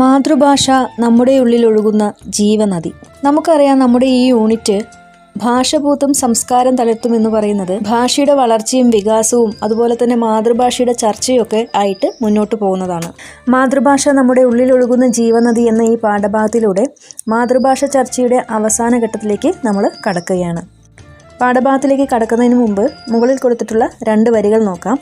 മാതൃഭാഷ നമ്മുടെ ഉള്ളിൽ ഒഴുകുന്ന ജീവനദി. നമുക്കറിയാം നമ്മുടെ ഈ യൂണിറ്റ് ഭാഷ പൂത്തും സംസ്കാരം തളർത്തും എന്ന് പറയുന്നത് ഭാഷയുടെ വളർച്ചയും വികാസവും അതുപോലെ തന്നെ മാതൃഭാഷയുടെ ചർച്ചയൊക്കെ ആയിട്ട് മുന്നോട്ട് പോകുന്നതാണ്. മാതൃഭാഷ നമ്മുടെ ഉള്ളിലൊഴുകുന്ന ജീവനദി എന്ന ഈ പാഠഭാഗത്തിലൂടെ മാതൃഭാഷ ചർച്ചയുടെ അവസാന ഘട്ടത്തിലേക്ക് നമ്മൾ കടക്കുകയാണ്. പാഠഭാഗത്തിലേക്ക് കടക്കുന്നതിന് മുമ്പ് മുകളിൽ കൊടുത്തിട്ടുള്ള രണ്ട് വരികൾ നോക്കാം.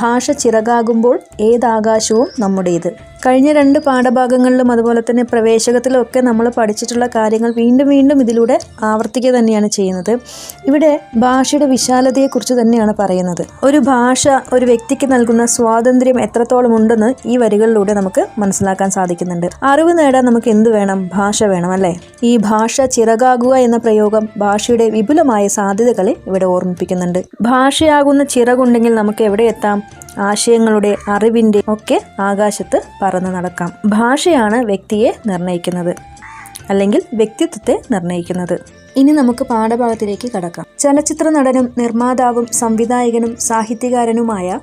ഭാഷ ചിറകാകുമ്പോൾ ഏതാകാശവും നമ്മുടേത്. കഴിഞ്ഞ രണ്ട് പാഠഭാഗങ്ങളിലും അതുപോലെ തന്നെ പ്രവേശകത്തിലും ഒക്കെ നമ്മൾ പഠിച്ചിട്ടുള്ള കാര്യങ്ങൾ വീണ്ടും വീണ്ടും ഇതിലൂടെ ആവർത്തിക്കുക തന്നെയാണ് ചെയ്യുന്നത്. ഇവിടെ ഭാഷയുടെ വിശാലതയെക്കുറിച്ച് തന്നെയാണ് പറയുന്നത്. ഒരു ഭാഷ ഒരു വ്യക്തിക്ക് നൽകുന്ന സ്വാതന്ത്ര്യം എത്രത്തോളം ഉണ്ടെന്ന് ഈ വരികളിലൂടെ നമുക്ക് മനസ്സിലാക്കാൻ സാധിക്കുന്നുണ്ട്. അറിവ് നേടാൻ നമുക്ക് എന്ത് വേണം? ഭാഷ വേണം അല്ലേ? ഈ ഭാഷ ചിറകാകുക എന്ന പ്രയോഗം ഭാഷയുടെ വിപുലമായ സാധ്യതകളെ ഇവിടെ ഓർമ്മിപ്പിക്കുന്നുണ്ട്. ഭാഷയാകുന്ന ചിറകുണ്ടെങ്കിൽ നമുക്ക് എവിടെ എത്താം? ആശയങ്ങളുടെ അറിവിന്റെ ഒക്കെ ആകാശത്ത് പറന്നു നടക്കാം. ഭാഷയാണ് വ്യക്തിയെ നിർണയിക്കുന്നത് അല്ലെങ്കിൽ വ്യക്തിത്വത്തെ നിർണയിക്കുന്നത് ഇനി നമുക്ക് പാഠഭാഗത്തിലേക്ക് കടക്കാം. ചലച്ചിത്ര നടനും നിർമ്മാതാവും സംവിധായകനും സാഹിത്യകാരനുമായ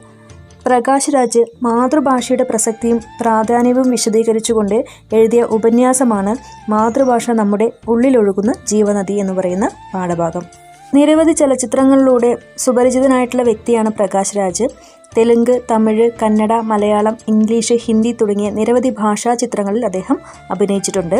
പ്രകാശ് രാജ് മാതൃഭാഷയുടെ പ്രസക്തിയും പ്രാധാന്യവും വിശദീകരിച്ചുകൊണ്ട് എഴുതിയ ഉപന്യാസമാണ് മാതൃഭാഷ നമ്മുടെ ഉള്ളിലൊഴുകുന്ന ജീവനദി എന്ന് പറയുന്ന പാഠഭാഗം. നിരവധി ചലച്ചിത്രങ്ങളിലൂടെ സുപരിചിതനായിട്ടുള്ള വ്യക്തിയാണ് പ്രകാശ് രാജ്. തെലുങ്ക് തമിഴ് കന്നഡ മലയാളം ഇംഗ്ലീഷ് ഹിന്ദി തുടങ്ങിയ നിരവധി ഭാഷാ ചിത്രങ്ങളിൽ അദ്ദേഹം അഭിനയിച്ചിട്ടുണ്ട്.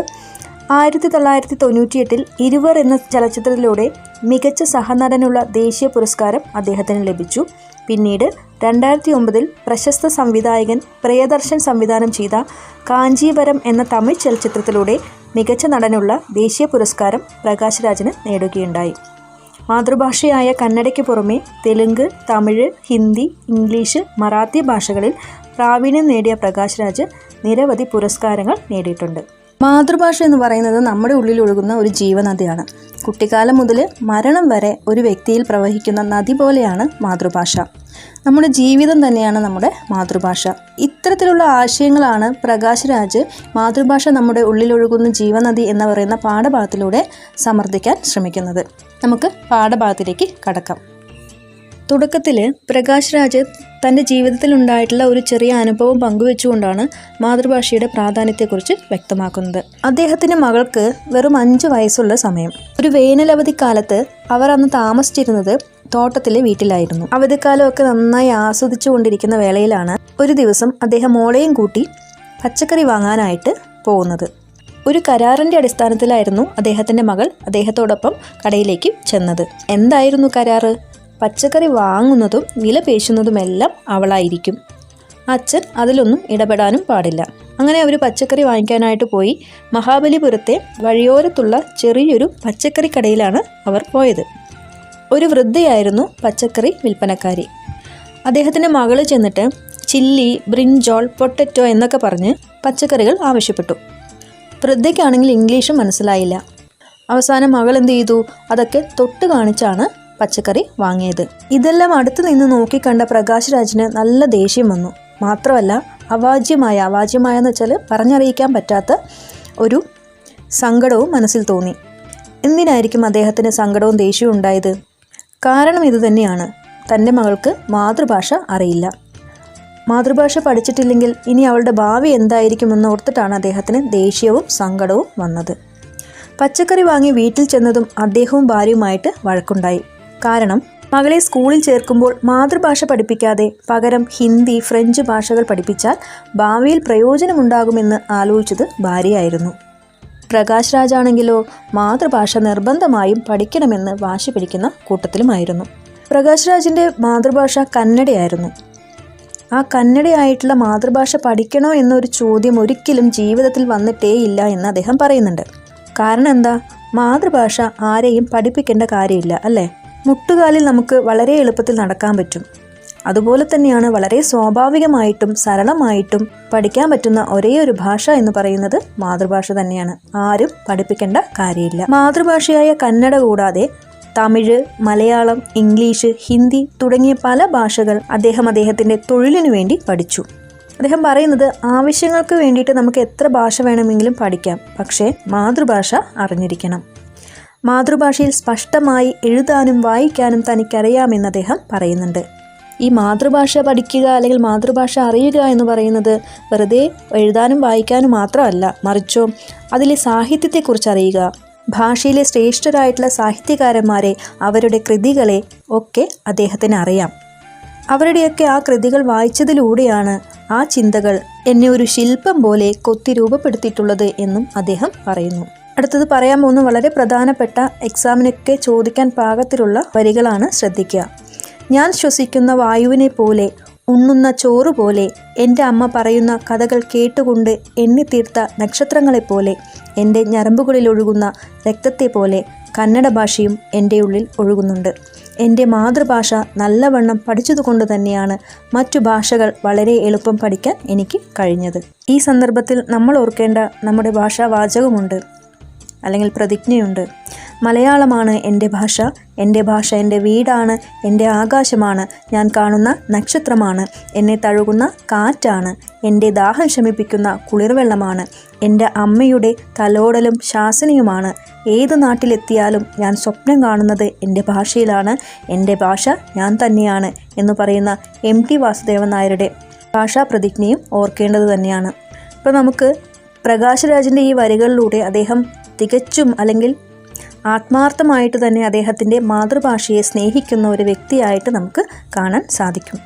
ആയിരത്തി തൊള്ളായിരത്തി തൊണ്ണൂറ്റിയെട്ടിൽ ഇരുവർ എന്ന ചലച്ചിത്രത്തിലൂടെ മികച്ച സഹനടനുള്ള ദേശീയ പുരസ്കാരം അദ്ദേഹത്തിന് ലഭിച്ചു. പിന്നീട് രണ്ടായിരത്തി ഒമ്പതിൽ പ്രശസ്ത സംവിധായകൻ പ്രിയദർശൻ സംവിധാനം ചെയ്ത കാഞ്ചീപരം എന്ന തമിഴ് ചലച്ചിത്രത്തിലൂടെ മികച്ച നടനുള്ള ദേശീയ പുരസ്കാരം പ്രകാശ് രാജിന് നേടുകയുണ്ടായി. മാതൃഭാഷയായ കന്നഡയ്ക്ക് പുറമെ തെലുങ്ക് തമിഴ് ഹിന്ദി ഇംഗ്ലീഷ് മറാത്തി ഭാഷകളിൽ പ്രാവീണ്യം നേടിയ പ്രകാശ് രാജ് നിരവധി പുരസ്കാരങ്ങൾ നേടിയിട്ടുണ്ട്. മാതൃഭാഷ എന്ന് പറയുന്നത് നമ്മുടെ ഉള്ളിൽ ഒഴുകുന്ന ഒരു ജീവനദിയാണ്. കുട്ടിക്കാലം മുതൽ മരണം വരെ ഒരു വ്യക്തിയിൽ പ്രവഹിക്കുന്ന നദി പോലെയാണ് മാതൃഭാഷ. നമ്മുടെ ജീവിതം തന്നെയാണ് നമ്മുടെ മാതൃഭാഷ. ഇത്തരത്തിലുള്ള ആശയങ്ങളാണ് പ്രകാശ് രാജ് മാതൃഭാഷ നമ്മുടെ ഉള്ളിലൊഴുകുന്ന ജീവനദി എന്ന് പറയുന്ന പാഠഭാഗത്തിലൂടെ സമർത്ഥിക്കാൻ ശ്രമിക്കുന്നത്. നമുക്ക് പാഠഭാഗത്തിലേക്ക് കടക്കാം. തുടക്കത്തിൽ പ്രകാശ് രാജ് തന്റെ ജീവിതത്തിൽ ഉണ്ടായിട്ടുള്ള ഒരു ചെറിയ അനുഭവം പങ്കുവെച്ചുകൊണ്ടാണ് മാതൃഭാഷയുടെ പ്രാധാന്യത്തെക്കുറിച്ച് വ്യക്തമാക്കുന്നത്. അദ്ദേഹത്തിന്റെ മകൾക്ക് വെറും അഞ്ച് വയസ്സുള്ള സമയം. ഒരു വേനലവധി കാലത്ത് അവർ അന്ന് താമസിച്ചിരുന്നത് തോട്ടത്തിലെ വീട്ടിലായിരുന്നു. അവധിക്കാലമൊക്കെ നന്നായി ആസ്വദിച്ചു കൊണ്ടിരിക്കുന്ന വേളയിലാണ് ഒരു ദിവസം അദ്ദേഹം മോളെയും കൂട്ടി പച്ചക്കറി വാങ്ങാനായിട്ട് പോകുന്നത്. ഒരു കരാറിന്റെ അടിസ്ഥാനത്തിലായിരുന്നു അദ്ദേഹത്തിന്റെ മകൾ അദ്ദേഹത്തോടൊപ്പം കടയിലേക്ക് ചെന്നത്. എന്തായിരുന്നു കരാറ്? പച്ചക്കറി വാങ്ങുന്നതും വില പേശുന്നതുമെല്ലാം അവളായിരിക്കും. അച്ഛൻ അതിലൊന്നും ഇടപെടാനും പാടില്ല. അങ്ങനെ അവർ പച്ചക്കറി വാങ്ങിക്കാനായിട്ട് പോയി മഹാബലിപുരത്തെ വഴിയോരത്തുള്ള ചെറിയൊരു പച്ചക്കറി കടയിലാണ് അവർ പോയത്. ഒരു വൃദ്ധയായിരുന്നു പച്ചക്കറി വിൽപ്പനക്കാരി. അദ്ദേഹത്തിന്റെ മകൾ ചെന്നിട്ട് ചില്ലി ബ്രിഞ്ചോൾ പൊട്ടറ്റോ എന്നൊക്കെ പറഞ്ഞ് പച്ചക്കറികൾ ആവശ്യപ്പെട്ടു. വൃദ്ധയ്ക്കാണെങ്കിൽ ഇംഗ്ലീഷും മനസ്സിലായില്ല. അവസാനം മകൾ എന്ത് ചെയ്തു? അതൊക്കെ തൊട്ട് കാണിച്ചാണ് പച്ചക്കറി വാങ്ങിയത്. ഇതെല്ലാം അടുത്തു നിന്ന് നോക്കിക്കണ്ട പ്രകാശ് രാജിന് നല്ല ദേഷ്യം വന്നു. മാത്രമല്ല അവാജ്യമായ അവാജ്യമായ എന്ന് വെച്ചാൽ പറഞ്ഞറിയിക്കാൻ പറ്റാത്ത ഒരു സങ്കടവും മനസ്സിൽ തോന്നി. എന്തിനായിരിക്കും അദ്ദേഹത്തിന് സങ്കടവും ദേഷ്യവും ഉണ്ടായത്? കാരണം ഇതുതന്നെയാണ് തന്റെ മകൾക്ക് മാതൃഭാഷ അറിയില്ല. മാതൃഭാഷ പഠിച്ചിട്ടില്ലെങ്കിൽ ഇനി അവളുടെ ഭാവി എന്തായിരിക്കുമെന്ന് ഓർത്തിട്ടാണ് അദ്ദേഹത്തിന് ദേഷ്യവും സങ്കടവും വന്നത്. പച്ചക്കറി വാങ്ങി വീട്ടിൽ ചെന്നതും അദ്ദേഹവും ഭാര്യയുമായിട്ട് വഴക്കുണ്ടായി. കാരണം മകളെ സ്കൂളിൽ ചേർക്കുമ്പോൾ മാതൃഭാഷ പഠിപ്പിക്കാതെ പകരം ഹിന്ദി ഫ്രഞ്ച് ഭാഷകൾ പഠിപ്പിച്ചാൽ ഭാവിയിൽ പ്രയോജനമുണ്ടാകുമെന്ന് ആലോചിച്ചത് ഭാര്യയായിരുന്നു. പ്രകാശ് രാജാണെങ്കിലോ മാതൃഭാഷ നിർബന്ധമായും പഠിക്കണമെന്ന് വാശി പിടിക്കുന്ന കൂട്ടത്തിലുമായിരുന്നു. പ്രകാശ് രാജിന്റെ മാതൃഭാഷ കന്നഡയായിരുന്നു. ആ കന്നഡയായിട്ടുള്ള മാതൃഭാഷ പഠിക്കണോ എന്നൊരു ചോദ്യം ഒരിക്കലും ജീവിതത്തിൽ വന്നിട്ടേ ഇല്ല എന്ന് അദ്ദേഹം പറയുന്നുണ്ട്. കാരണം എന്താ? മാതൃഭാഷ ആരെയും പഠിപ്പിക്കേണ്ട കാര്യമില്ല അല്ലേ? മുട്ടുകാലിൽ നമുക്ക് വളരെ എളുപ്പത്തിൽ നടക്കാൻ പറ്റും. അതുപോലെ തന്നെയാണ് വളരെ സ്വാഭാവികമായിട്ടും സരളമായിട്ടും പഠിക്കാൻ പറ്റുന്ന ഒരേ ഒരു ഭാഷ എന്ന് പറയുന്നത് മാതൃഭാഷ തന്നെയാണ്. ആരും പഠിപ്പിക്കേണ്ട കാര്യമില്ല. മാതൃഭാഷയായ കന്നഡ കൂടാതെ തമിഴ് മലയാളം ഇംഗ്ലീഷ് ഹിന്ദി തുടങ്ങിയ പല ഭാഷകൾ അദ്ദേഹം അദ്ദേഹത്തിന്റെ തൊഴിലിനു വേണ്ടി പഠിച്ചു. അദ്ദേഹം പറയുന്നത് ആവശ്യങ്ങൾക്ക് വേണ്ടിയിട്ട് നമുക്ക് എത്ര ഭാഷ വേണമെങ്കിലും പഠിക്കാം. പക്ഷേ മാതൃഭാഷ അറിഞ്ഞിരിക്കണം. മാതൃഭാഷയിൽ സ്പഷ്ടമായി എഴുതാനും വായിക്കാനും തനിക്കറിയാമെന്ന് അദ്ദേഹം പറയുന്നുണ്ട്. ഈ മാതൃഭാഷ പഠിക്കുക അല്ലെങ്കിൽ മാതൃഭാഷ അറിയുക എന്ന് പറയുന്നത് വെറുതെ എഴുതാനും വായിക്കാനും മാത്രമല്ല മറിച്ചോ അതിലെ സാഹിത്യത്തെക്കുറിച്ച് അറിയുക ഭാഷയിലെ ശ്രേഷ്ഠരായിട്ടുള്ള സാഹിത്യകാരന്മാരെ അവരുടെ കൃതികളെ ഒക്കെ അദ്ദേഹത്തിന് അറിയാം. അവരുടെയൊക്കെ ആ കൃതികൾ വായിച്ചതിലൂടെയാണ് ആ ചിന്തകൾ എന്നെ ഒരു ശില്പം പോലെ കൊത്തി രൂപപ്പെടുത്തിയിട്ടുള്ളത് എന്നും അദ്ദേഹം പറയുന്നു. അടുത്തത് പറയാൻ പോകുന്ന വളരെ പ്രധാനപ്പെട്ട എക്സാമിനൊക്കെ ചോദിക്കാൻ പാകത്തിലുള്ള വരികളാണ് ശ്രദ്ധിക്കുക. ഞാൻ ശ്വസിക്കുന്ന വായുവിനെ പോലെ ഉണ്ണുന്ന ചോറ് പോലെ എന്റെ അമ്മ പറയുന്ന കഥകൾ കേട്ടുകൊണ്ട് എണ്ണിത്തീർത്ത നക്ഷത്രങ്ങളെപ്പോലെ എന്റെ ഞരമ്പുകളിൽ ഒഴുകുന്ന രക്തത്തെ പോലെ കന്നഡ ഭാഷയും എന്റെ ഉള്ളിൽ ഒഴുകുന്നുണ്ട്. എന്റെ മാതൃഭാഷ നല്ലവണ്ണം പഠിച്ചതുകൊണ്ട് തന്നെയാണ് മറ്റു ഭാഷകൾ വളരെ എളുപ്പം പഠിക്കാൻ എനിക്ക് കഴിഞ്ഞത്. ഈ സന്ദർഭത്തിൽ നമ്മൾ ഓർക്കേണ്ട നമ്മുടെ ഭാഷാ വാചകമുണ്ട് അല്ലെങ്കിൽ പ്രതിജ്ഞയുണ്ട്. മലയാളമാണ് എന്റെ ഭാഷ. എന്റെ ഭാഷ എന്റെ വീടാണ്. എന്റെ ആകാശമാണ്. ഞാൻ കാണുന്ന നക്ഷത്രമാണ്. എന്നെ തഴുകുന്ന കാറ്റാണ്. എന്റെ ദാഹം ശമിപ്പിക്കുന്ന കുളിർവെള്ളമാണ്. എന്റെ അമ്മയുടെ തലോടലും ശാസനയുമാണ്. ഏത് നാട്ടിലെത്തിയാലും ഞാൻ സ്വപ്നം കാണുന്നത് എന്റെ ഭാഷയിലാണ്. എന്റെ ഭാഷ ഞാൻ തന്നെയാണ് എന്ന് പറയുന്ന എം ടി വാസുദേവൻ നായരുടെ ഭാഷാ പ്രതിജ്ഞയും ഓർക്കേണ്ടത് തന്നെയാണ്. ഇപ്പോൾ നമുക്ക് പ്രകാശരാജിന്റെ ഈ വരികളിലൂടെ അദ്ദേഹം തികച്ചും അല്ലെങ്കിൽ ആത്മാർത്ഥമായിട്ട് തന്നെ അദ്ദേഹത്തിന്റെ മാതൃഭാഷയെ സ്നേഹിക്കുന്ന ഒരു വ്യക്തിയായിട്ട് നമുക്ക് കാണാൻ സാധിക്കും.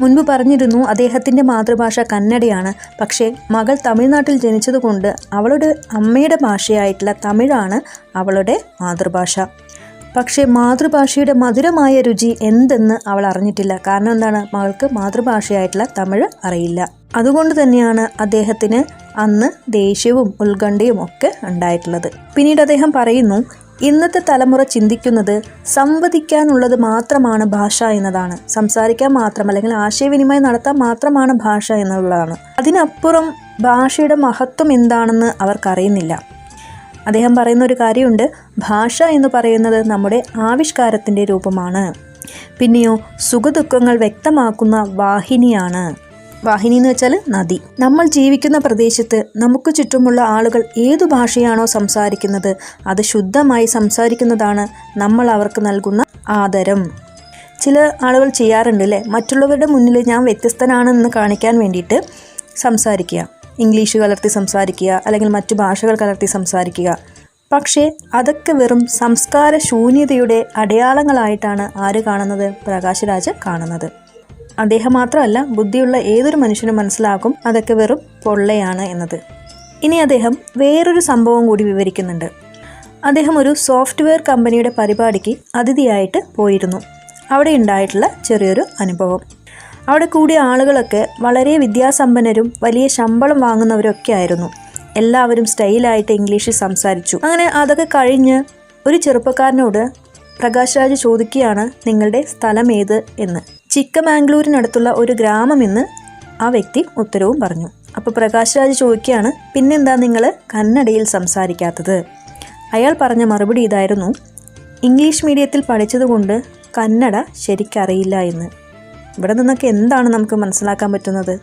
മുൻപ് പറഞ്ഞിരുന്നു അദ്ദേഹത്തിന്റെ മാതൃഭാഷ കന്നഡയാണ്. പക്ഷേ മകൾ തമിഴ്നാട്ടിൽ ജനിച്ചതുകൊണ്ട് അവളുടെ അമ്മയുടെ ഭാഷയായിട്ടുള്ള തമിഴാണ് അവളുടെ മാതൃഭാഷ. പക്ഷേ മാതൃഭാഷയുടെ മധുരമായ രുചി എന്തെന്ന് അവൾ അറിഞ്ഞിട്ടില്ല. കാരണം എന്താണ്? മകൾക്ക് മാതൃഭാഷയായിട്ടുള്ള തമിഴ് അറിയില്ല. അതുകൊണ്ട് തന്നെയാണ് അദ്ദേഹത്തിന് അന്ന് ദേഷ്യവും ഉത്കണ്ഠയും ഒക്കെ ഉണ്ടായിട്ടുള്ളത്. പിന്നീട് അദ്ദേഹം പറയുന്നു ഇന്നത്തെ തലമുറ ചിന്തിക്കുന്നത് സംവദിക്കാനുള്ളത് മാത്രമാണ് ഭാഷ എന്നതാണ്. സംസാരിക്കാൻ മാത്രം അല്ലെങ്കിൽ ആശയവിനിമയം നടത്താൻ മാത്രമാണ് ഭാഷ എന്നുള്ളതാണ്. അതിനപ്പുറം ഭാഷയുടെ മഹത്വം എന്താണെന്ന് അവർക്കറിയുന്നില്ല. അദ്ദേഹം പറയുന്ന ഒരു കാര്യമുണ്ട് ഭാഷ എന്ന് പറയുന്നത് നമ്മുടെ ആവിഷ്കാരത്തിന്റെ രൂപമാണ്. പിന്നെയോ സുഖദുഃഖങ്ങൾ വ്യക്തമാക്കുന്ന വാഹിനിയാണ്. വാഹിനി എന്ന് വെച്ചാൽ നദി. നമ്മൾ ജീവിക്കുന്ന പ്രദേശത്ത് നമുക്ക് ചുറ്റുമുള്ള ആളുകൾ ഏതു ഭാഷയാണോ സംസാരിക്കുന്നത് അത് ശുദ്ധമായി സംസാരിക്കുന്നതാണ് നമ്മൾ അവർക്ക് നൽകുന്ന ആദരം. ചില ആളുകൾ ചെയ്യാറുണ്ട് അല്ലേ മറ്റുള്ളവരുടെ മുന്നിൽ ഞാൻ വ്യത്യസ്തനാണെന്ന് കാണിക്കാൻ വേണ്ടിയിട്ട് സംസാരിക്കുക. ഇംഗ്ലീഷ് കലർത്തി സംസാരിക്കുക അല്ലെങ്കിൽ മറ്റു ഭാഷകൾ കലർത്തി സംസാരിക്കുക. പക്ഷേ അതൊക്കെ വെറും സംസ്കാര ശൂന്യതയുടെ അടയാളങ്ങളായിട്ടാണ് ആര് കാണുന്നത്? പ്രകാശരാജ് കാണുന്നത്. അദ്ദേഹം മാത്രമല്ല ബുദ്ധിയുള്ള ഏതൊരു മനുഷ്യനും മനസ്സിലാക്കും അതൊക്കെ വെറും പൊള്ളയാണ് എന്നത്. ഇനി അദ്ദേഹം വേറൊരു സംഭവം കൂടി വിവരിക്കുന്നുണ്ട്. അദ്ദേഹം ഒരു സോഫ്റ്റ്വെയർ കമ്പനിയുടെ പരിപാടിക്ക് അതിഥിയായിട്ട് പോയിരുന്നു. അവിടെ ഉണ്ടായിട്ടുള്ള ചെറിയൊരു അനുഭവം. അവിടെ കൂടിയ ആളുകളൊക്കെ വളരെ വിദ്യാസമ്പന്നരും വലിയ ശമ്പളം വാങ്ങുന്നവരൊക്കെ ആയിരുന്നു. എല്ലാവരും സ്റ്റൈലായിട്ട് ഇംഗ്ലീഷിൽ സംസാരിച്ചു. അങ്ങനെ അതൊക്കെ കഴിഞ്ഞ് ഒരു ചെറുപ്പക്കാരനോട് പ്രകാശ് രാജ് ചോദിക്കുകയാണ് നിങ്ങളുടെ സ്ഥലം ഏത്? എന്ന്. ചിക്കമാംഗ്ലൂരിനടുത്തുള്ള ഒരു ഗ്രാമമെന്ന് ആ വ്യക്തി ഉത്തരവും പറഞ്ഞു. അപ്പോൾ പ്രകാശ് രാജ് ചോദിക്കുകയാണ് പിന്നെന്താ നിങ്ങൾ കന്നഡയിൽ സംസാരിക്കാത്തത്? അയാൾ പറഞ്ഞ മറുപടി ഇതായിരുന്നു ഇംഗ്ലീഷ് മീഡിയത്തിൽ പഠിച്ചതുകൊണ്ട് കന്നഡ ശരിക്കറിയില്ല എന്ന്. ഇവിടെ നിന്നൊക്കെ എന്താണ് നമുക്ക് മനസ്സിലാക്കാൻ പറ്റുന്നത്?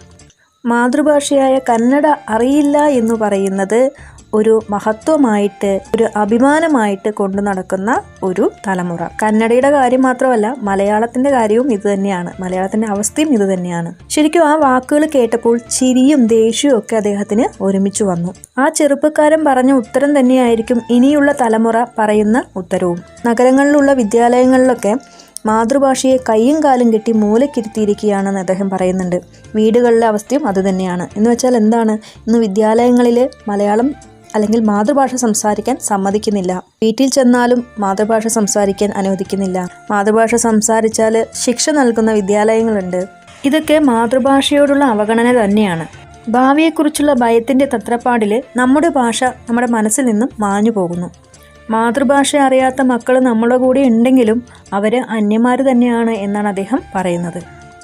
മാതൃഭാഷയായ കന്നഡ അറിയില്ല എന്ന് പറയുന്നത് ഒരു മഹത്വമായിട്ട് ഒരു അഭിമാനമായിട്ട് കൊണ്ടു നടക്കുന്ന ഒരു തലമുറ. കന്നഡയുടെ കാര്യം മാത്രമല്ല മലയാളത്തിന്റെ കാര്യവും ഇത് തന്നെയാണ്. മലയാളത്തിന്റെ അവസ്ഥയും ഇത് തന്നെയാണ്. ശരിക്കും ആ വാക്കുകൾ കേട്ടപ്പോൾ ചിരിയും ദേഷ്യവും ഒക്കെ അദ്ദേഹത്തിന് ഒരുമിച്ച് വന്നു. ആ ചെറുപ്പക്കാരൻ പറഞ്ഞ ഉത്തരം തന്നെയായിരിക്കും ഇനിയുള്ള തലമുറ പറയുന്ന ഉത്തരവും. നഗരങ്ങളിലുള്ള വിദ്യാലയങ്ങളിലൊക്കെ മാതൃഭാഷയെ കയ്യും കാലും കെട്ടി മൂലക്കിരുത്തിയിരിക്കുകയാണെന്ന് അദ്ദേഹം പറയുന്നുണ്ട്. വീടുകളിലെ അവസ്ഥയും അതുതന്നെയാണ് എന്ന് വെച്ചാൽ എന്താണ്? ഇന്ന് വിദ്യാലയങ്ങളിൽ മലയാളം അല്ലെങ്കിൽ മാതൃഭാഷ സംസാരിക്കാൻ സമ്മതിക്കുന്നില്ല. വീട്ടിൽ ചെന്നാലും മാതൃഭാഷ സംസാരിക്കാൻ അനുവദിക്കുന്നില്ല. മാതൃഭാഷ സംസാരിച്ചാൽ ശിക്ഷ നൽകുന്ന വിദ്യാലയങ്ങളുണ്ട്. ഇതൊക്കെ മാതൃഭാഷയോടുള്ള അവഗണന തന്നെയാണ്. ഭാവിയെക്കുറിച്ചുള്ള ഭയത്തിന്റെ തത്രപ്പാടിൽ നമ്മുടെ ഭാഷ നമ്മുടെ മനസ്സിൽ നിന്നും മാഞ്ഞു പോകുന്നു. മാതൃഭാഷ അറിയാത്ത മക്കൾ നമ്മുടെ കൂടെ ഉണ്ടെങ്കിലും അവർ അന്യന്മാർ തന്നെയാണ് എന്നാണ് അദ്ദേഹം പറയുന്നത്.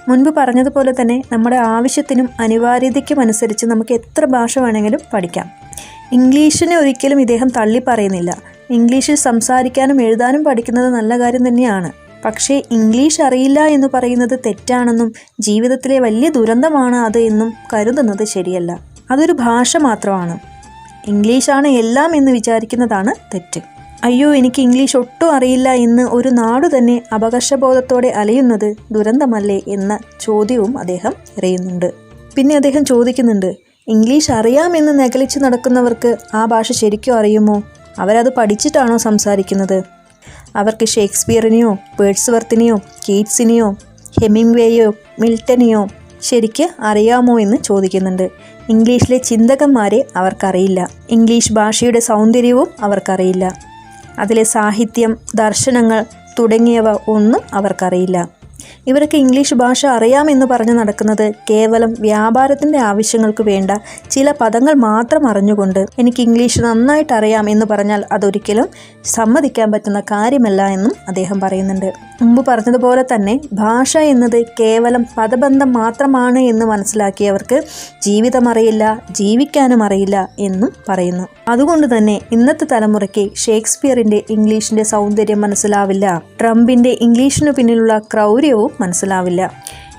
മുൻപ് പറഞ്ഞതുപോലെ തന്നെ നമ്മുടെ ആവശ്യത്തിനും അനിവാര്യതയ്ക്കും അനുസരിച്ച് നമുക്ക് എത്ര ഭാഷ വേണമെങ്കിലും പഠിക്കാം. ഇംഗ്ലീഷിനെ ഒരിക്കലും ഇദ്ദേഹം തള്ളി പറയുന്നില്ല. ഇംഗ്ലീഷിൽ സംസാരിക്കാനും എഴുതാനും പഠിക്കുന്നത് നല്ല കാര്യം തന്നെയാണ്. പക്ഷേ ഇംഗ്ലീഷ് അറിയില്ല എന്ന് പറയുന്നത് തെറ്റാണെന്നും ജീവിതത്തിലെ വലിയ ദുരന്തമാണ് അത് എന്നും കരുതുന്നത് ശരിയല്ല. അതൊരു ഭാഷ മാത്രമാണ്. ഇംഗ്ലീഷാണ് എല്ലാം എന്ന് വിചാരിക്കുന്നതാണ് തെറ്റ്. അയ്യോ എനിക്ക് ഇംഗ്ലീഷ് ഒട്ടും അറിയില്ല എന്ന് ഒരു നാടു തന്നെ അപകർഷബോധത്തോടെ അലയുന്നത് ദുരന്തമല്ലേ എന്ന ചോദ്യവും അദ്ദേഹം എറിയുന്നുണ്ട് പിന്നെ അദ്ദേഹം ചോദിക്കുന്നുണ്ട് ഇംഗ്ലീഷ് അറിയാമെന്ന് നകലിച്ച് നടക്കുന്നവർക്ക് ആ ഭാഷ ശരിക്കും അറിയുമോ? അവരത് പഠിച്ചിട്ടാണോ സംസാരിക്കുന്നത്? അവർക്ക് ഷേക്സ്പിയറിനെയോ പേഴ്സ്വർത്തിനെയോ കീറ്റ്സിനെയോ ഹെമിംഗ്വേയോ മിൽട്ടനെയോ ശരിക്ക് അറിയാമോ എന്ന് ചോദിക്കുന്നുണ്ട്. ഇംഗ്ലീഷിലെ ചിന്തകന്മാരെ അവർക്കറിയില്ല. ഇംഗ്ലീഷ് ഭാഷയുടെ സൗന്ദര്യവും അവർക്കറിയില്ല. അതിലെ സാഹിത്യം ദർശനങ്ങൾ തുടങ്ങിയവ ഒന്നും അവർക്കറിയില്ല. ഇവർക്ക് ഇംഗ്ലീഷ് ഭാഷ അറിയാമെന്ന് പറഞ്ഞു നടക്കുന്നത് കേവലം വ്യാപാരത്തിന്റെ ആവശ്യങ്ങൾക്ക് വേണ്ട ചില പദങ്ങൾ മാത്രം അറിഞ്ഞുകൊണ്ട് എനിക്ക് ഇംഗ്ലീഷ് നന്നായിട്ട് അറിയാം എന്ന് പറഞ്ഞാൽ അതൊരിക്കലും സമ്മതിക്കാൻ പറ്റുന്ന കാര്യമല്ല എന്നും അദ്ദേഹം പറയുന്നുണ്ട്. മുമ്പ് പറഞ്ഞതുപോലെ തന്നെ ഭാഷ എന്നത് കേവലം പദബന്ധം മാത്രമാണ് എന്ന് മനസ്സിലാക്കിയവർക്ക് ജീവിതം അറിയില്ല ജീവിക്കാനും അറിയില്ല എന്നും പറയുന്നു. അതുകൊണ്ട് തന്നെ ഇന്നത്തെ തലമുറയ്ക്ക് ഷേക്സ്പിയറിന്റെ ഇംഗ്ലീഷിന്റെ സൗന്ദര്യം മനസ്സിലാവില്ല. ട്രംപിന്റെ ഇംഗ്ലീഷിനു പിന്നിലുള്ള ക്രൗര്യവും മനസ്സിലാവില്ല.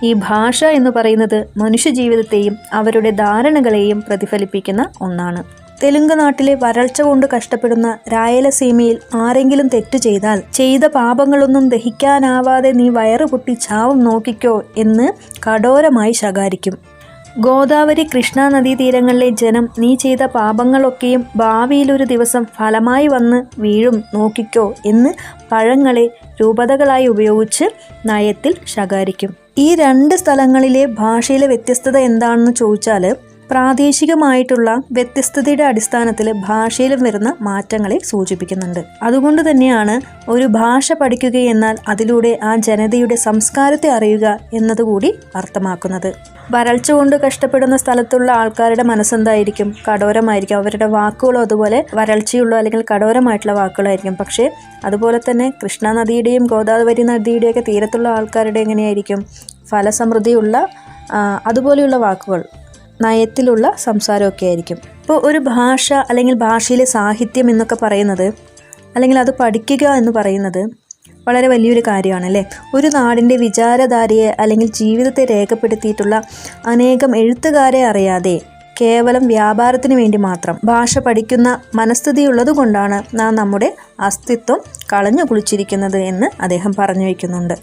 ഈ ഭാഷ എന്ന് പറയുന്നത് മനുഷ്യജീവിതത്തെയും അവരുടെ ധാരണകളെയും പ്രതിഫലിപ്പിക്കുന്ന ഒന്നാണ്. തെലുങ്ക് നാട്ടിലെ വരൾച്ച കൊണ്ട് കഷ്ടപ്പെടുന്ന രായലസീമയിൽ ആരെങ്കിലും തെറ്റു ചെയ്താൽ ചെയ്ത പാപങ്ങളൊന്നും ദഹിക്കാനാവാതെ നീ വയറ് പൊട്ടി ചാവും നോക്കിക്കോ എന്ന് കഠോരമായി ശകാരിക്കും. ഗോദാവരി കൃഷ്ണ നദീതീരങ്ങളിലെ ജനം നീ ചെയ്ത പാപങ്ങളൊക്കെയും ഭാവിയിലൊരു ദിവസം ഫലമായി വന്ന് വീഴും നോക്കിക്കോ എന്ന് പഴങ്ങളെ രൂപതകളായി ഉപയോഗിച്ച് നയത്തിൽ ശകാരിക്കും. ഈ രണ്ട് സ്ഥലങ്ങളിലെ ഭാഷയിലെ വ്യത്യസ്തത എന്താണെന്ന് ചോദിച്ചാൽ പ്രാദേശികമായിട്ടുള്ള വ്യത്യസ്തതയുടെ അടിസ്ഥാനത്തിൽ ഭാഷയിലും വരുന്ന മാറ്റങ്ങളെ സൂചിപ്പിക്കുന്നുണ്ട്. അതുകൊണ്ട് തന്നെയാണ് ഒരു ഭാഷ പഠിക്കുക എന്നാൽ അതിലൂടെ ആ ജനതയുടെ സംസ്കാരത്തെ അറിയുക എന്നതുകൂടി അർത്ഥമാക്കുന്നത്. വരൾച്ച കൊണ്ട് കഷ്ടപ്പെടുന്ന സ്ഥലത്തുള്ള ആൾക്കാരുടെ മനസ്സെന്തായിരിക്കും? കഠോരമായിരിക്കും. അവരുടെ വാക്കുകളും അതുപോലെ വരൾച്ചയുള്ള അല്ലെങ്കിൽ കഠോരമായിട്ടുള്ള വാക്കുകളായിരിക്കും. പക്ഷേ അതുപോലെ തന്നെ കൃഷ്ണ നദിയുടെയും ഗോദാവരി നദിയുടെയൊക്കെ തീരത്തുള്ള ആൾക്കാരുടെ എങ്ങനെയായിരിക്കും? ഫലസമൃദ്ധിയുള്ള അതുപോലെയുള്ള വാക്കുകൾ നയത്തിലുള്ള സംസാരമൊക്കെ ആയിരിക്കും. ഇപ്പോൾ ഒരു ഭാഷ അല്ലെങ്കിൽ ഭാഷയിലെ സാഹിത്യം എന്നൊക്കെ പറയുന്നത് അല്ലെങ്കിൽ അത് പഠിക്കുക എന്ന് പറയുന്നത് വളരെ വലിയൊരു കാര്യമാണ് അല്ലേ? ഒരു നാടിന്റെ വിചാരധാരയെ അല്ലെങ്കിൽ ജീവിതത്തെ രേഖപ്പെടുത്തിയിട്ടുള്ള അനേകം എഴുത്തുകാരെ അറിയാതെ കേവലം വ്യാപാരത്തിന് വേണ്ടി മാത്രം ഭാഷ പഠിക്കുന്ന മനസ്ഥിതി ഉള്ളതുകൊണ്ടാണ് നാം നമ്മുടെ അസ്തിത്വം കളഞ്ഞു കുളിച്ചിരിക്കുന്നത് എന്ന് അദ്ദേഹം പറഞ്ഞു വയ്ക്കുന്നുണ്ട്.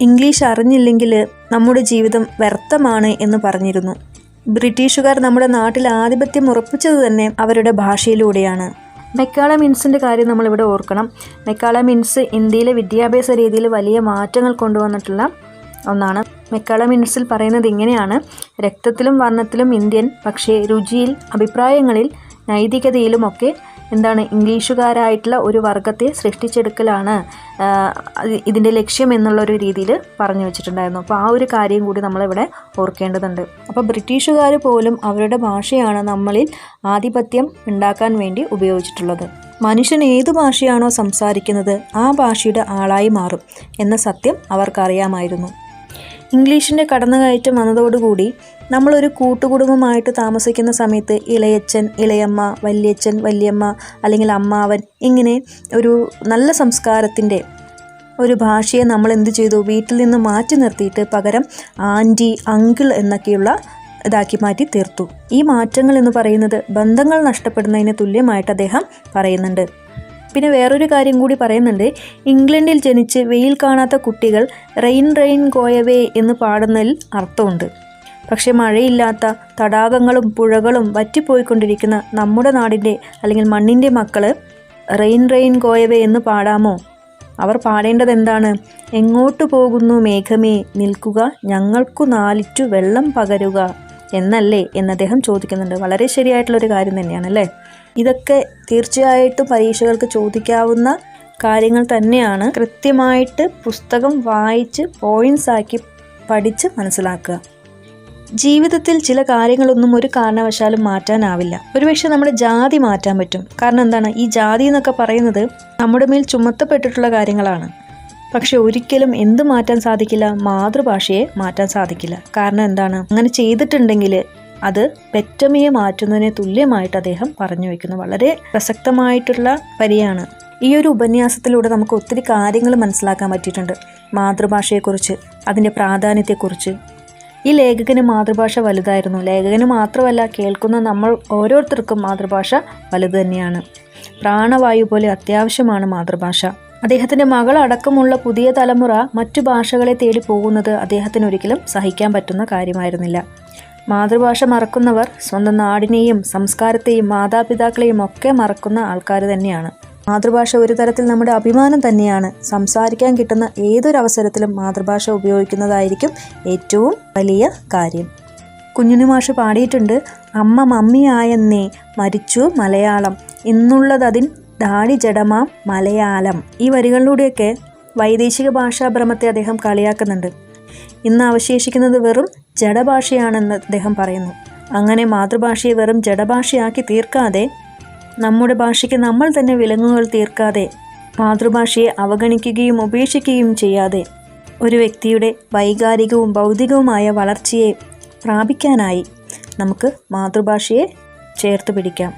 ഇംഗ്ലീഷ് അറിഞ്ഞില്ലെങ്കിൽ നമ്മുടെ ജീവിതം വ്യർത്ഥമാണ് എന്ന് പറഞ്ഞിരുന്നു. ബ്രിട്ടീഷുകാർ നമ്മുടെ നാട്ടിൽ ആധിപത്യം ഉറപ്പിച്ചത് തന്നെ അവരുടെ ഭാഷയിലൂടെയാണ്. മെക്കാള മിൻസിന്റെ കാര്യം നമ്മളിവിടെ ഓർക്കണം. മെക്കാള മിൻസ് ഇന്ത്യയിലെ വിദ്യാഭ്യാസ രീതിയിൽ വലിയ മാറ്റങ്ങൾ കൊണ്ടുവന്നിട്ടുള്ള ഒന്നാണ്. മെക്കാള മിൻസിൽ പറയുന്നത് ഇങ്ങനെയാണ്. രക്തത്തിലും വർണത്തിലും ഇന്ത്യൻ പക്ഷേ രുചിയിൽ അഭിപ്രായങ്ങളിൽ നൈതികതയിലുമൊക്കെ എന്താണ് ഇംഗ്ലീഷുകാരായിട്ടുള്ള ഒരു വർഗത്തെ സൃഷ്ടിച്ചെടുക്കലാണ് ഇതിന്റെ ലക്ഷ്യം എന്നുള്ളൊരു രീതിയിൽ പറഞ്ഞു വെച്ചിട്ടുണ്ടായിരുന്നു. അപ്പോൾ ആ ഒരു കാര്യം കൂടി നമ്മളിവിടെ ഓർക്കേണ്ടതുണ്ട്. അപ്പോൾ ബ്രിട്ടീഷുകാർ പോലും അവരുടെ ഭാഷയാണ് നമ്മളിൽ ആധിപത്യം ഉണ്ടാക്കാൻ വേണ്ടി ഉപയോഗിച്ചിട്ടുള്ളത്. മനുഷ്യൻ ഏതു ഭാഷയാണോ സംസാരിക്കുന്നത് ആ ഭാഷയുടെ ആളായി മാറും എന്ന സത്യം അവർക്കറിയാമായിരുന്നു. ഇംഗ്ലീഷിന്റെ കടന്നുകയറ്റം വന്നതോടുകൂടി നമ്മളൊരു കൂട്ടുകുടുംബമായിട്ട് താമസിക്കുന്ന സമയത്ത് ഇളയച്ചൻ ഇളയമ്മ വല്യച്ഛൻ വല്യമ്മ അല്ലെങ്കിൽ അമ്മാവൻ ഇങ്ങനെ ഒരു നല്ല സംസ്കാരത്തിന്റെ ഒരു ഭാഷയെ നമ്മൾ എന്ത് ചെയ്തു? വീട്ടിൽ നിന്ന് മാറ്റി നിർത്തിയിട്ട് പകരം ആന്റി അങ്കിൾ എന്നൊക്കെയുള്ള ഇതാക്കി മാറ്റി തീർത്തു. ഈ മാറ്റങ്ങൾ എന്ന് പറയുന്നത് ബന്ധങ്ങൾ നഷ്ടപ്പെടുന്നതിന് തുല്യമായിട്ട് അദ്ദേഹം പറയുന്നുണ്ട്. പിന്നെ വേറൊരു കാര്യം കൂടി പറയുന്നുണ്ട്. ഇംഗ്ലണ്ടിൽ ജനിച്ച് വെയിൽ കാണാത്ത കുട്ടികൾ റെയിൻ റെയിൻ ഗോയവേ എന്ന് പാടുന്നതിൽ അർത്ഥമുണ്ട്. പക്ഷെ മഴയില്ലാത്ത തടാകങ്ങളും പുഴകളും വറ്റിപ്പോയിക്കൊണ്ടിരിക്കുന്ന നമ്മുടെ നാടിന്റെ അല്ലെങ്കിൽ മണ്ണിന്റെ മക്കൾ റെയിൻ റെയിൻ ഗോയവേ എന്ന് പാടാമോ? അവർ പാടേണ്ടത് എന്താണ് എങ്ങോട്ട് പോകുന്നു മേഘമേ? നിൽക്കുക ഞങ്ങൾക്കു നാലിറ്റു വെള്ളം പകരുക എന്നല്ലേ എന്ന് അദ്ദേഹം ചോദിക്കുന്നുണ്ട്. വളരെ ശരിയായിട്ടുള്ളൊരു കാര്യം തന്നെയാണ് അല്ലേ ഇതൊക്കെ തീർച്ചയായിട്ടും പരീക്ഷകൾക്ക് ചോദിക്കാവുന്ന കാര്യങ്ങൾ തന്നെയാണ്. കൃത്യമായിട്ട് പുസ്തകം വായിച്ച് പോയിന്റ്സ് ആക്കി പഠിച്ച് മനസ്സിലാക്കുക. ജീവിതത്തിൽ ചില കാര്യങ്ങളൊന്നും ഒരു കാരണവശാലും മാറ്റാനാവില്ല. ഒരുപക്ഷെ നമ്മുടെ ജാതി മാറ്റാൻ പറ്റും. കാരണം എന്താണ്? ഈ ജാതി എന്നൊക്കെ പറയുന്നത് നമ്മുടെ മേൽ ചുമത്തപ്പെട്ടിട്ടുള്ള കാര്യങ്ങളാണ്. പക്ഷെ ഒരിക്കലും എന്ത് മാറ്റാൻ സാധിക്കില്ല? മാതൃഭാഷയെ മാറ്റാൻ സാധിക്കില്ല. കാരണം എന്താണ്? അങ്ങനെ ചെയ്തിട്ടുണ്ടെങ്കിൽ അത് പെറ്റമ്മയെ മാറ്റുന്നതിനെ തുല്യമായിട്ട് അദ്ദേഹം പറഞ്ഞു വയ്ക്കുന്നു വളരെ പ്രസക്തമായിട്ടുള്ള വരിയാണ്. ഈ ഒരു ഉപന്യാസത്തിലൂടെ നമുക്ക് ഒത്തിരി കാര്യങ്ങൾ മനസ്സിലാക്കാൻ പറ്റിയിട്ടുണ്ട്. മാതൃഭാഷയെക്കുറിച്ച് അതിന്റെ പ്രാധാന്യത്തെക്കുറിച്ച്. ഈ ലേഖകന് മാതൃഭാഷ വലുതായിരുന്നു. ലേഖകന് മാത്രമല്ല കേൾക്കുന്ന നമ്മൾ ഓരോരുത്തർക്കും മാതൃഭാഷ വലുത് തന്നെയാണ്. പ്രാണവായു പോലെ അത്യാവശ്യമാണ് മാതൃഭാഷ. അദ്ദേഹത്തിന്റെ മകളടക്കമുള്ള പുതിയ തലമുറ മറ്റു ഭാഷകളെ തേടി പോകുന്നത് അദ്ദേഹത്തിന് ഒരിക്കലും സഹിക്കാൻ പറ്റുന്ന കാര്യമായിരുന്നില്ല. മാതൃഭാഷ മറക്കുന്നവർ സ്വന്തം നാടിനെയും സംസ്കാരത്തെയും മാതാപിതാക്കളെയും ഒക്കെ മറക്കുന്ന ആൾക്കാർ തന്നെയാണ്. മാതൃഭാഷ ഒരു തരത്തിൽ നമ്മുടെ അഭിമാനം തന്നെയാണ്. സംസാരിക്കാൻ കിട്ടുന്ന ഏതൊരവസരത്തിലും മാതൃഭാഷ ഉപയോഗിക്കുന്നതായിരിക്കും ഏറ്റവും വലിയ കാര്യം. കുഞ്ഞുണ്ണി മാഷ് പാടിയിട്ടുണ്ട് അമ്മ മമ്മിയായെന്നേ മരിച്ചു മലയാളം. എന്നുള്ളതതിൻ ദാടി ജഡമാം മലയാളം. ഈ വരികളിലൂടെയൊക്കെ വൈദേശിക ഭാഷാഭ്രമത്തെ അദ്ദേഹം കളിയാക്കുന്നുണ്ട്. ഇന്ന് അവശേഷിക്കുന്നത് വെറും ജഡഭാഷയാണെന്ന് അദ്ദേഹം പറയുന്നു. അങ്ങനെ മാതൃഭാഷയെ വെറും ജഡഭാഷയാക്കി തീർക്കാതെ നമ്മുടെ ഭാഷയ്ക്ക് നമ്മൾ തന്നെ വിലങ്ങുകൾ തീർക്കാതെ മാതൃഭാഷയെ അവഗണിക്കുകയും ഉപേക്ഷിക്കുകയും ചെയ്യാതെ ഒരു വ്യക്തിയുടെ വൈകാരികവും ഭൗതികവുമായ വളർച്ചയെ പ്രാപിക്കാനായി നമുക്ക് മാതൃഭാഷയെ ചേർത്ത് പിടിക്കാം.